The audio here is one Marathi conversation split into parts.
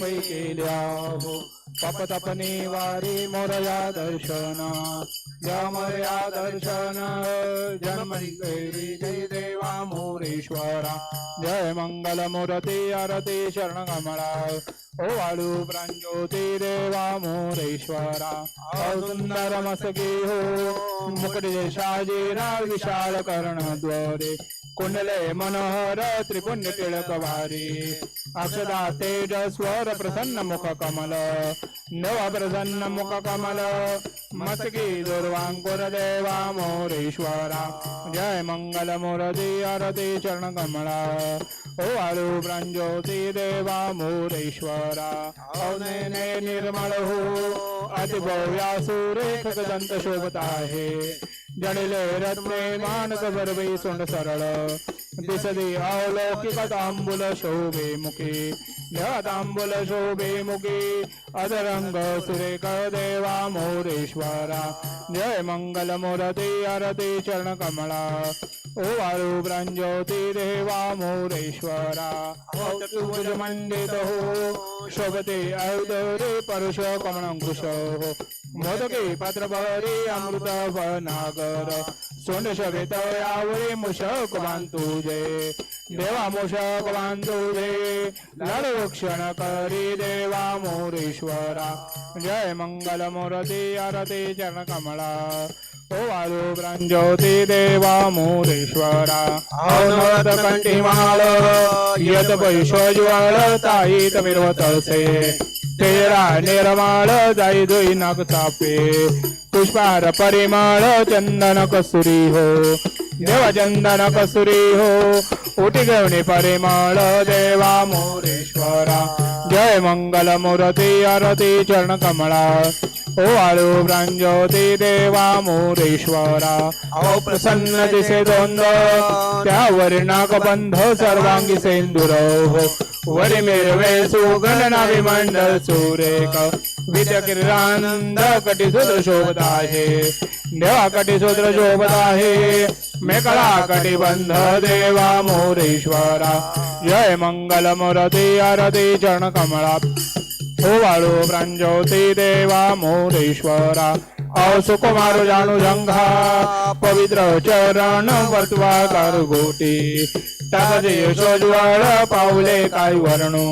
पै केल्या हो पाप तपने वारी मोरया दर्शन. या मोरया दर्शन. जन्मरी गैरी जय देवा मोरेश्वरा. जय मंगल मूर्ती आरती शरण कमळा ओ वाळू प्रांजोती देवा मोरेश्वरा. सुंदर मसकी हो. मुकडे शाजीरा विशाल कर्णद्वारे. कुंडले मनोहर त्रिपुण्य टिळक भारी. अक्षदा तेज स्वर प्रसन्न मुख कमल. नव प्रसन्न मुख कमल. मस्की दुर्वांकुर देवा मोरेश्वरा. जय मंगल मुरती आरती चरण कमला ओ आळू प्रांजोती देवा मोरेश्वरा. अवने नेने निर्मल हो. अति भव्या सुरेख दंत शोभत आहे. जडिले रत्ने मानक गर्भे सोंड सरळ. दिसदे अलौकिक तांबुल शोभे मुखे. तांबुल शोभे मुखे. अधरंग सुरेख देवा मोरेश्वरा. जय मंगल मोरते आरती चरण कमळा ओ वाळू प्रांजोती देवा मोरेश्वरा. चतुर्भुज मंडित हो. शोभते औदरे परुष कमळंकुश हो. मोदके पात्र भरी अमृत नागर सोंड शवेत यावळे मुशक बांधुजे। देवा मुशक बांधुजे। लढ क्षण करी देवा मोरेश्वरा। जय मंगल मोरती आरती चरण कमळा ओ वाळू प्रांजोती देवा मोरेश्वरा। औनवत कंठीमाळ यत पैशोज्वळ ताई तमिरव तळसे तेरा निर्माळ जाई दुई नग तापे पुष्पार परिमळ चंदन कसुरी हो. देवा चंदन कसुरी हो. उठी घेऊन परिमळ देवा मोरेश्वरा. जय मंगल मूर्ती आरती चरण कमळा. ओ आळू प्रांजोती देवा मोरेश्वरा. ओ प्रसन्न दिसे दोंद त्यावर नागबंध सर्वांगी सेंदुर हो वरी मेरवे नावी विमंडल सुरेख. विद्य किरानंद कटी सुद्र शोभत आहे देवा कटी सुद्र शोभत आहे मेकळा कटी बंध देवा मोरेश्वरा. जय मंगल मुरती आरती चरण कमळा. ओ वाळू प्रांजोती देवा मोरेश्वरा। सुकुमार जाणू जंघा पवित्र चरण वर्तवा कर गोटी। टाकजे यशोज्वळ पावले काय वर्णू।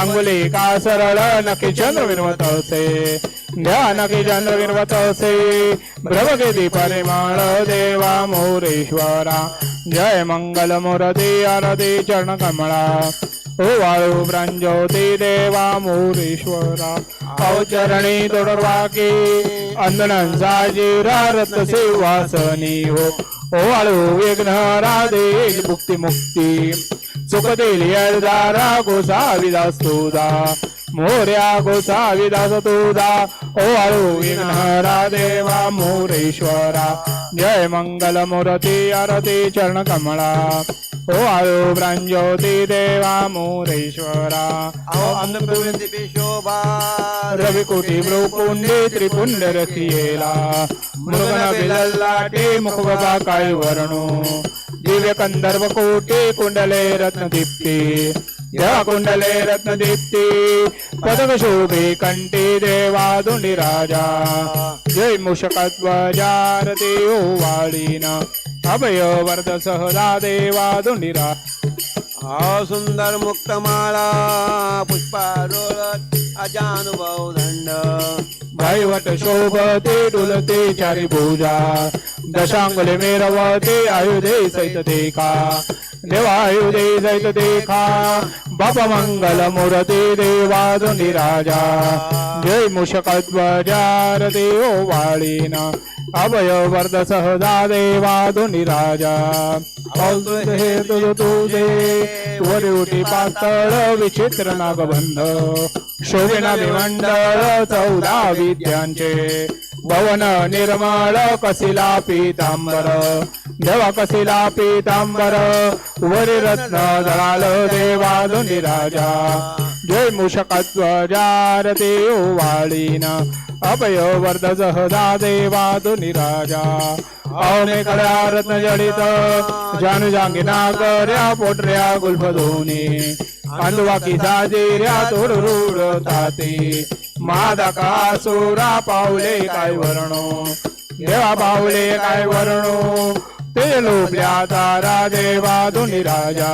अंगुली का सरळ नकी चंद्र विनवत असे द्या नकी चंद्र विनवत असे भ्रमगेदी परिमाण देवा मोरेश्वरा। जय मंगल मूर्ती, आरती, चरण कमळा ओ वाळू प्रांजोती देवा मोरेश्वरा। अवचरणी तोडवाके अंदनांचा जिरा रत सेवासनी हो। ओ वाळू विघ्नरा राधे मुक्ती मुक्ती सुख देईल यदारा गोसा विदास तुझा मोर्या गोसा विदास तुझा ओ वाळू विघ्नरा देवा मोरेश्वरा। जय मंगल मूर्ती आरती चरण कमळा ओ आळू प्रांजोती देवा मोरेश्वरा अहो अंधप्रवृत्ती शोभा रविकोटी ब्रोपुंडे त्रिपुंड रखियेला मृगन बिलल्लाटे मुखबा काय वर्णो दिव्य कंदर्भ कोटे कुंडले रत्न दीप्ती देवा कुंडले रत्न दीप्ती पदक शोभे कंठी देवा दुंडी राजा. जय मुषकध्वजारते ओ वाळीन अभय वर्ध सहदा देवा दुंडी हा सुंदर मुक्तमाळा पुष्पारोळत अजानुभव दंड. वैवट शोभते डुलते चारी पूजा। दशांगले मेरवते आयुधे सहित देखा। देवायुधे सहित देखा। बाप मंगल मुरते देवा राजा। जय मुषकध्वजार देव वाळीन। अभय वर्द सहदा देवा राजा हे तुझ तुझे वरी उठी पातळ विचित्र नागबंध। विमंडळ चौदा विद्यांचे. भवन निर्मळ कसिला पीतांबर. देवा कसिला पीतांबर. वरी रत्न धराल देवा राजा. जय मूषकध्वजार देव वाळीन अभय वर्ध सहदा देवा राजा. अहो मे रत्न जडित जानू जांगी नागऱ्या पोटऱ्या गुल्फ धोनी अंधवाकी साजेऱ्या तोड रूढ ताते मादा का सोरा पावले काय वर्णो देवा पावले काय वर्णो ते लोभल्या तारा देवा दोन्ही राजा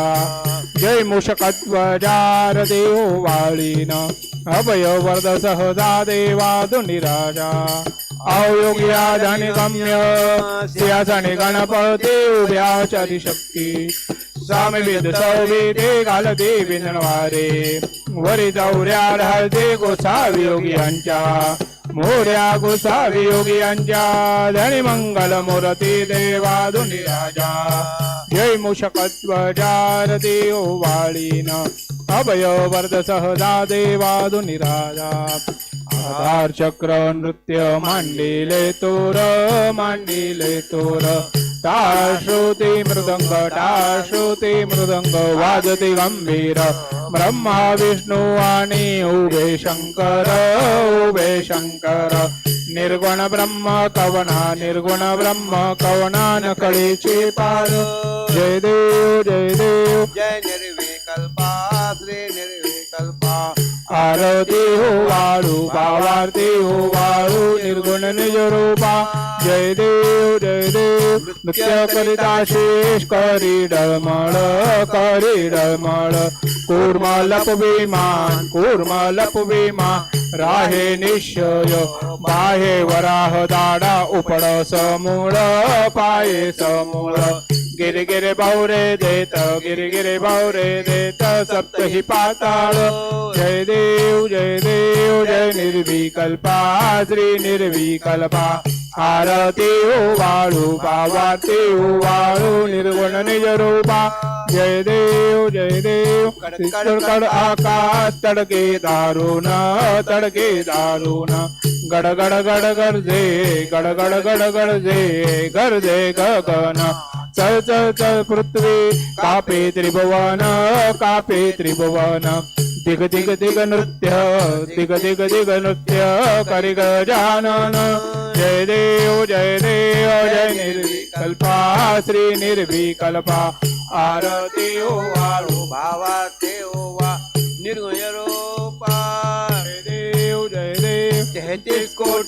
जय मूषकत्वजार देव वाळीन अभय वरद सहदा देवा दोन्ही राजा. अवयोग्या धनी गम्य सिंहासने गणपती उभ्या चारी शक्ती सामवेद विद सौविदे घालते विनवारे वरी चौऱ्या राहते गोसावी योगी यांच्या मोऱ्या गोसावी योगी धनी मंगल मोरती देवा दोन्ही राजा. जय मूषकत्वजार देव वाळीन. अभय वर्द सहदा देवा दोन्ही राजा. आधार चक्र नृत्य मांडिले तोर मांडिले तोर. टाळ श्रुती मृदंग टाळ श्रुती मृदंग वाजते गंभीर. ब्रह्मा विष्णू आणि उभे शंकर उभे शंकर. निर्गुण ब्रह्म कवना निर्गुण ब्रह्म कवना नकळीची पार. जय देव जय देव. जय निर्विकल्पा. आरती हो वाळू भावारती हो वाळू निर्गुण निज रूपा जय देव जय देव नृत्य करिता शेष करी डळमळ करी डळमळ. कूर्म लप विमान कूर्म लप विमान. राहे निश्चय बाहे वराह दाडा उपड समूळ पाये समूळ. गिरे गिरे बावरे देत गिरे गिरे बावरे देत सप्त हि पाताळ जय देव जय देव जय निर्विकल्पा श्री निर्विकल्पा आरती हो वाळू पावाती हो वाळू निर्गुण निज रूपा जय देव जय देव कडकड आकाश तडके दारुण तडके दारुण गड गड गड गरजे गड गड गड गरजे गरजे गगन चल चल चल पृथ्वी. कापे त्रिभुवन कापे त्रिभुवन. दिग दिग दिग नृत्य दिग दिग दिग नृत्य करि गजानन. जय देव जय देव जय निर्विकल्पा श्री निर्विकल्पा. आरती हो, ओ आरो भावा देवा हो.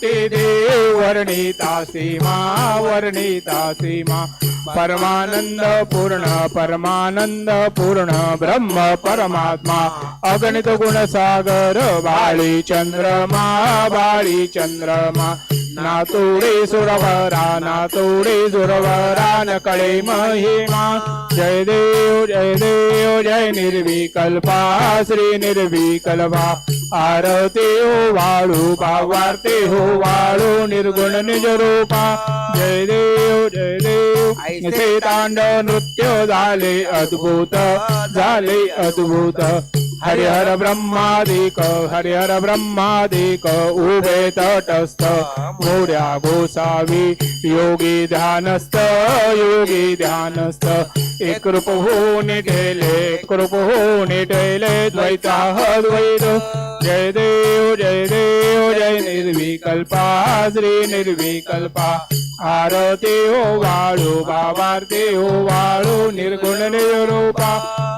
तेहतीस देव वर्णिता सीमा वर्णिता सीमा परमानंद पूर्ण परमानंद पूर्ण ब्रह्म परमात्मा अगणित गुणसागर बाळी चंद्रमा बाळी चंद्रमा नातोडे सुरवरा नातोडे सुरवरा न कळे महिमा. जय देव जय देव जय निर्विकल्पा श्री निर्विकल्पा. आरती हो वाळू भावारती हो वाळू निर्गुण निज रूपा. जय देव जय देव. निसे तांड नृत्य झाले अद्भुत झाले अद्भुत. हरिहर ब्रह्मादिक हरिहर ब्रह्मादिक उभे तटस्थ. मोड्या गोसावी योगी ध्यानस्थ योगी ध्यानस्थ. एक रूप होऊन ठेले एक रूप होऊन ठेले द्वैता द्वैत. जय देव जय देव जय निर्विकल्पा श्री निर्विकल्पा। आरती हो वाळू बाबारती हो वाळू निर्गुण निरूपा।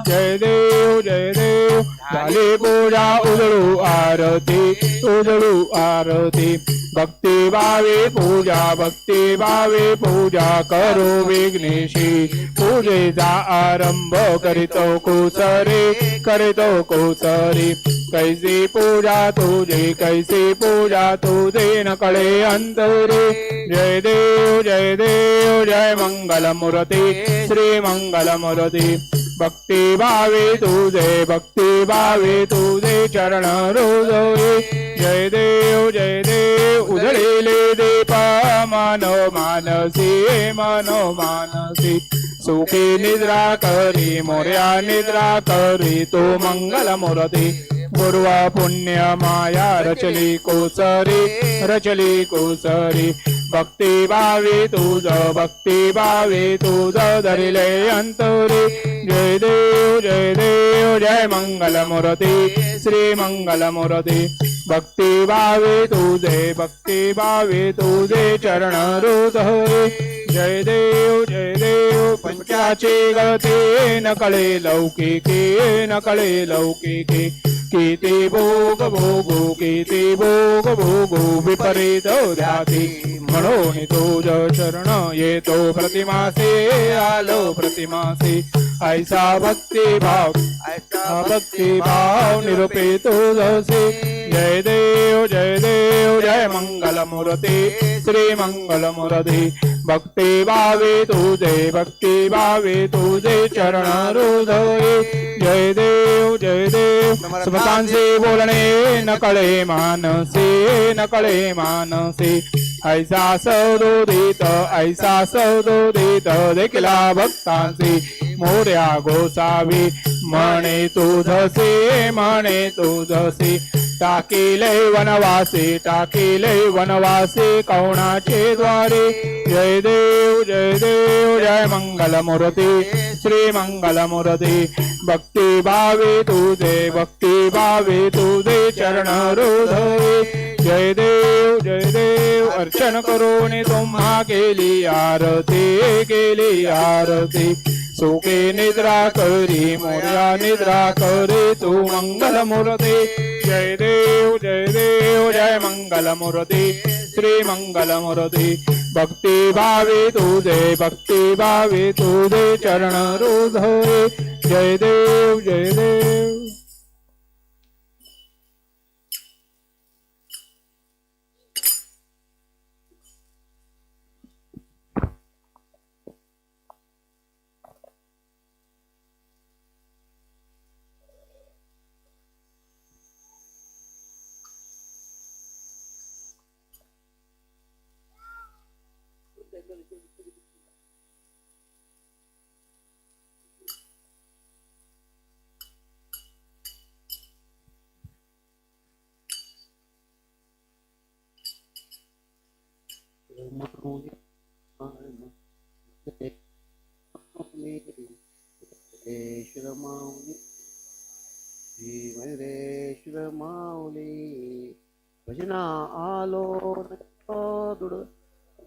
जय देव जय देव झाली पूजा उजळू आरती उजळू आरती। भक्ति भावे पूजा भक्ति भावे पूजा करो विघ्नेशी। पूजेचा आरंभ करीतो कुसरे करीतो कुसरे। कैसी पूजा तुझे कैसी पूजा तुझे न कळे अंतरे। जय देव जय देव जय मंगल मूर्ती श्री मंगल मूर्ती भक्ती भावे तुझे भक्ती भावे तुझे चरण रोजोरे जय देव जय देव उजळेले दीपा मानो मानसी मनो मानसी। सुखी निद्रा करी मोर्या निद्रा करी तो मंगल मूर्ती। पूर्वा पुण्य माया रचली कोसरी रचली कोसरी. भक्ती भावी तुझ भक्ती भावी तुझ धरिले अंतरी. जय देव जय देव जय मंगल मूर्ती श्री मंगल मूर्ती. भक्ती भावे तुझे भक्ती भावे तुझे चरण हृदय जय देव जय देव पंचाची गळते नकळे लौकिकी नकळे न कळे किती भोग भोगो किती भोग भोगो विपरीत ध्याती म्हणून ज शरण येतो प्रतिमासे आलो प्रतिमासे। ऐसा भक्ती भाव ऐसा भक्ती भाव निरुपे जय देव जय देव जय मंगल मूर्ती श्री मंगल मूर्ती भक्ती भावे तुझे भक्ती भावे तुझे चरण हृदय जय देव जय देव. समतांचे बोलणे न कळे मानसे न कळे मानसे. ऐसा सौदोदित ऐसा सौदोदित. देखिला भक्तांचे मोर्या गोसावी. म्हणे तुझसे म्हणे तुझसे टाकिले वनवासे टाकिले वनवासे कौणाचे द्वारे. जय देव जय देव जय मंगल मूर्ती श्री मंगल मूर्ती भक्ती भावे तुझे भक्ती भावे तुझे चरण हृदय जय देव जय देव अर्चन करून तुम्हा केली आरती केली आरती. सुखे निद्रा करी मोर्या निद्रा करी तू मंगल मूर्ती जय देव जय देव जय मंगल मूर्ती श्री मंगल मूर्ती भक्ती भावे तुझे भक्ती भावे तुझे चरण रोध। जय देव जय देव। delle condizioni di vita. Murruia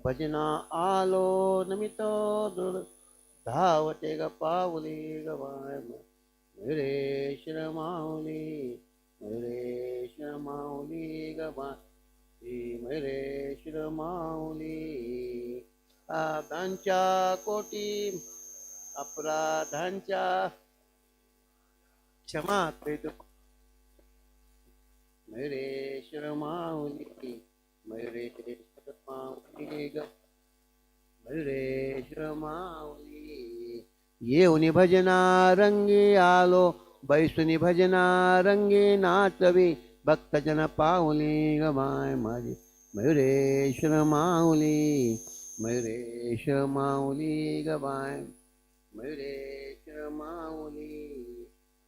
भजना आलो नमित दृढ धावते ग पाऊली गवाय वाय माऊली मयुरेश्वर माऊली ग श्री मयुरेश्वर माऊली आदांच्या कोटी अपराधांच्या क्षमा करीत मयुरेश्वर माऊली मयुरेश्वर माऊली ग. येऊनी भजना रंगी आलो. बैसुनी भजना रंगी नाचवी. भक्तजन पाऊली ग माय माझी मयुरेश्वर माऊली. मयुरेश्वर माऊली ग बाय. मयुरेश्वर माऊली.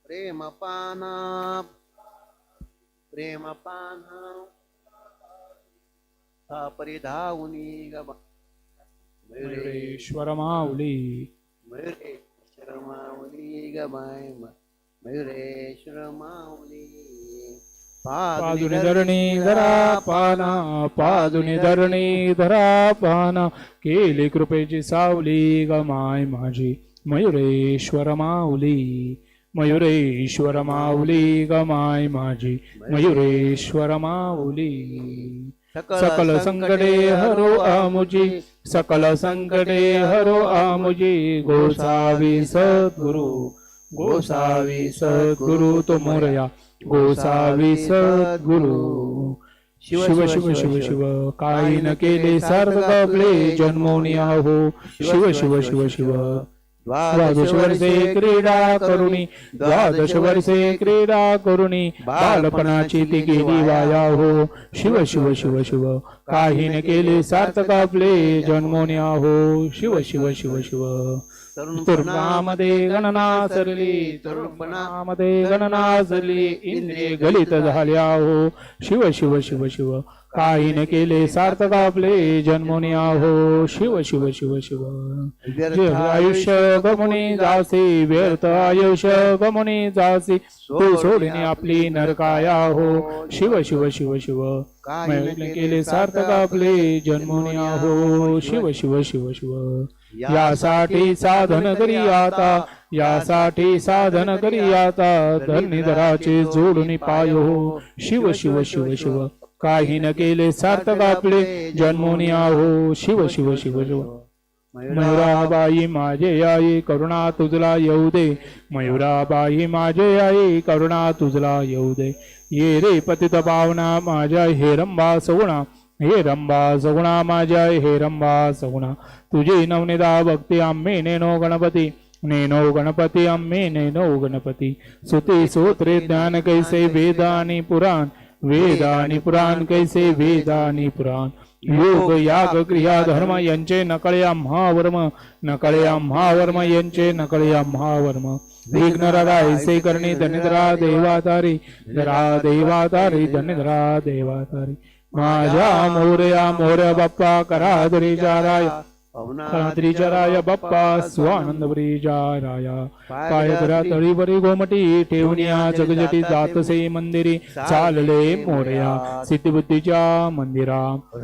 प्रेम पाना. प्रेम पाना. परिधावनी ग बा मयुरेश्वर माऊली मयुरेश्वर माऊली ग बाय मयुरेश्वर माऊली पादुनी धरणी धरा पाना पादुनी धरणी धरा पाना केली कृपेची सावली ग माय माझी। मयुरेश्वर माऊली मयुरेश्वर माऊली ग माय माझी। मयुरेश्वर माऊली सकल संकटे हरो आमुजी सकल संकटे हरो आमुजी गोसावी सद्गुरु। गोसावी सद्गुरु तो मोरया गोसावी सद्गुरु। शिव शिव शिव शिव काही न केले सार्थक आपले जन्मोनी आहो शिव शिव शिव शिव। द्वादश वर्षे क्रीडा करुणी द्वादश वर्षे क्रीडा करुणी बालपणाची ती गेली वाया हो. शिव शिव शिव शिव काही न केले सार्थक आपले जन्मोनी आहो. शिव शिव शिव शिव. तरुणामध्ये गणना सरली. तरुणामध्ये गणना सरली. इंद्रिय गलित झाल्या हो शिव शिव शिव शिव. काही न केले सार्थक आपले जन्मोनी आहो शिव शिव शिव शिव आयुष्य गमनी जासे व्यर्थ आयुष्य गमनी जासे तू सोडणे आपली नरकाया हो शिव शिव शिव शिव केले सार्थक आपले जन्मोनी आहो शिव शिव शिव शिव यासाठी साधन करी आता यासाठी साधन करी आता धरणीधराचे जोडून पाय हो शिव शिव शिव शिव काही न केले सार्थक आपले जन्मोनी आहो शिव शिव शिव शिव. मयुराबाई माझे आई करुणा तुझला येऊ दे. मयुराबाई माझे आई करुणा तुझला येऊ दे. ये रे पतित पावना माझ्या, हे रंबा सगुणा. हे रंबा सगुणा माझ्या, हे रंबा सगुणा. तुझी नवनिदा भक्ती आम्ही, नेनो गणपती. नेनो गणपती आम्ही, नेनो गणपती. सुते सूत्रे ज्ञान कैसे वेद पुराण. वेद आणि पुराण कैसे वेद आणि पुराण? योग याग क्रिया धर्म यांचे नकळया महावर्म नकळया महावर्म यांचे नकळया महावर्म. वर्म ऐसे करणे धनिद्रा देवातारी धरा देवातारी धनिद्रा देवातारी. माझ्या मोर्या मोर्या बाप्पा करा राय राय बाप्पा स्वानंद राया काय करा तळीवरी गोमटी ठेवण्या जगजटी जातसे मंदिरी चालले मोरया। सिद्धिबुद्धीच्या मंदिरा।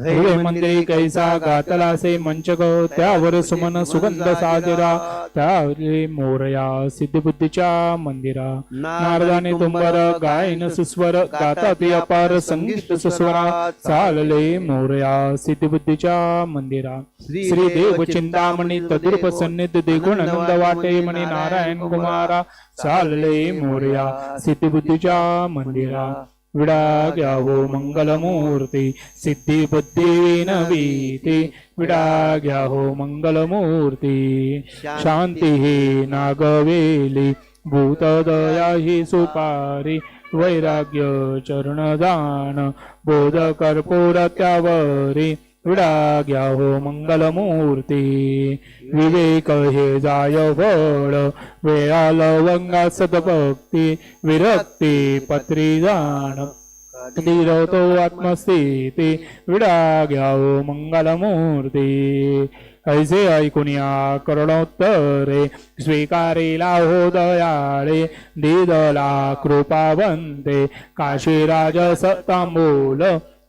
हे मंदिरी कैसा गातला से मंचक त्यावर सुमन सुगंध साजरा त्यावरी मोरया। सिद्धिबुद्धीच्या मंदिरा। नारदाने तुंबर गायन सुस्वर गाता ते अपार संगीत सुस्वरा चालले मोरया। सिद्धिबुद्धीच्या मंदिरा। श्री देव चिंतामणी तदुर्प सन्निध देगुण नंद वाटे मणी नारायण कुमारा चालले मोरया सिद्धिबुद्धीच्या मंदिरा विडा घ्या हो मंगलमूर्ती सिद्धी बुद्धी नवीती विडा घ्या हो मंगलमूर्ती शांती ही नागवेली भूतदया ही सुपारी वैराग्य चरणदान बोध कर्पूर त्यावरी विडा घ्या हो मंगलमूर्ती. विवेक हे जाय फळ वेळा लवंगा सदभक्ती. विरक्ती पत्री जाण. धीरवतो आत्मस्थिती. विडा घ्या हो मंगलमूर्ती. ऐसे ऐकुनिया करुणोत्तरे. स्वीकारिला हो दयाळे. दिदला कृपावंते. काशीराज तांबूल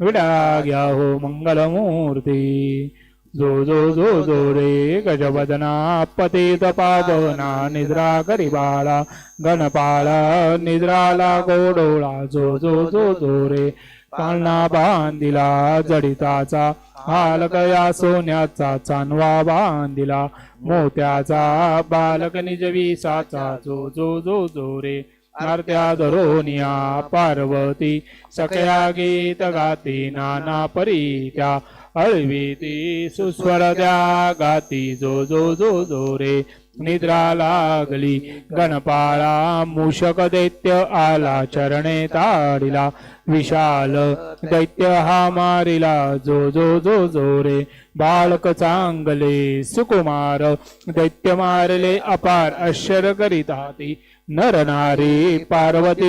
विडा घ्या हो मंगलमूर्ती. जो जो जो जो रे गजवदना पतित पावना निद्रा करी बाळा गणपाळा निद्राला गोडोळा. जो जो जो जो रे पाळणा बांधिला जडिताचा हालकया सोन्याचा चांदवा बांधिला मोत्याचा बालक निजविसाचा जो जो जो जो रे नर्त्या धरोनिया पार्वती सकया गीत गाती नाना परी त्या अळवीती सुस्वर द्या गाती जो जो जो जो रे निद्रा लागली गणपाळा मूषक दैत्य आला चरणे ताडिला विशाल दैत्य हा मारिला जो जो जो जो रे बाळक चांगले सुकुमार दैत्य मारले अपार अश्चर करीता ती नर नारी पार्वती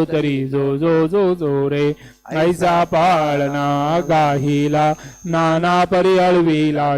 उतरी जो जो जो जो रे. ऐसा पाळना गाहिला नाना परी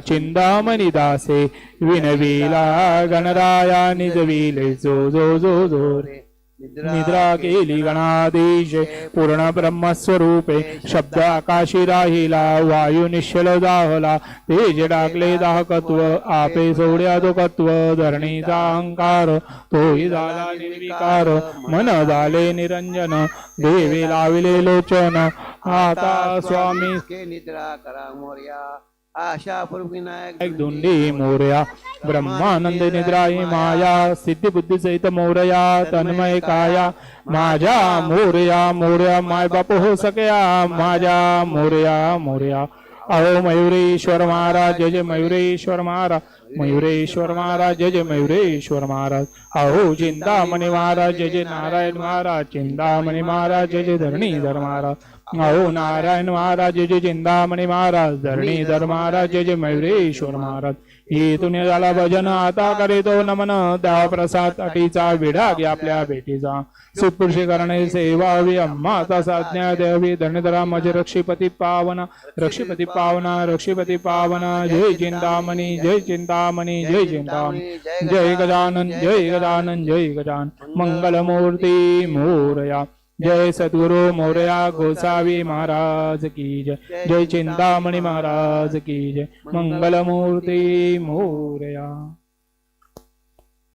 चिंदामणी दासे विनविला गणराया निजविले जो जो जो जो रे. निद्रा केली गणाधीश पूर्ण ब्रह्मस्वरूपे शब्द आकाशी राहिला वायू निश्चल दाहला तेज डाकले दाहकत्व आपे सोड्या दुखत्व धरणीचा अहंकार तोही झाला निर्विकार मन झाले निरंजन देवे लाविले लोचन. आता स्वामी निद्रा करा मोर्या. आशा विनायक एक दोंडी मोरया। ब्रह्मानंद निद्राई माया। सिद्धी बुद्धी सहित मोरया तन्मय काया। माझ्या मोरया मोरया माय बाप हो सकया माझ्या मोरया मोरया। अहो मयुरेश्वर महाराज जय जय मयुरेश्वर महाराज। मयुरेश्वर महाराज जय जय मयुरेश्वर महाराज। अहो चिंतामणी महाराज जय जय नारायण महाराज। चिंतामणी महाराज जय जय धरणीधर महाराज। अहो नारायण महाराज जय जय चिंतामणी महाराज धरणीधर महाराज जय मयुरेश्वर महाराज. इथून झाला भजन आता करीतो नमन त्या प्रसाद अटीचा विडा घ्या आपल्या भेटीचा. सुपुरुषी करणे सेवा हवी अम्माचा साज्ञा द्यावी धनधरा मज रक्षीपती पावना रक्षीपती पावना रक्षीपती पावना. जय चिंतामणी जय चिंतामणी जय चिंतामणी. जय गजानन जय गजानन जय गजानन. मंगलमूर्ती मोरया. जय सद्गुरु मोरया गोसावी महाराज की जय. जय चिंतामणी महाराज की जय. मंगलमूर्ती मोरया.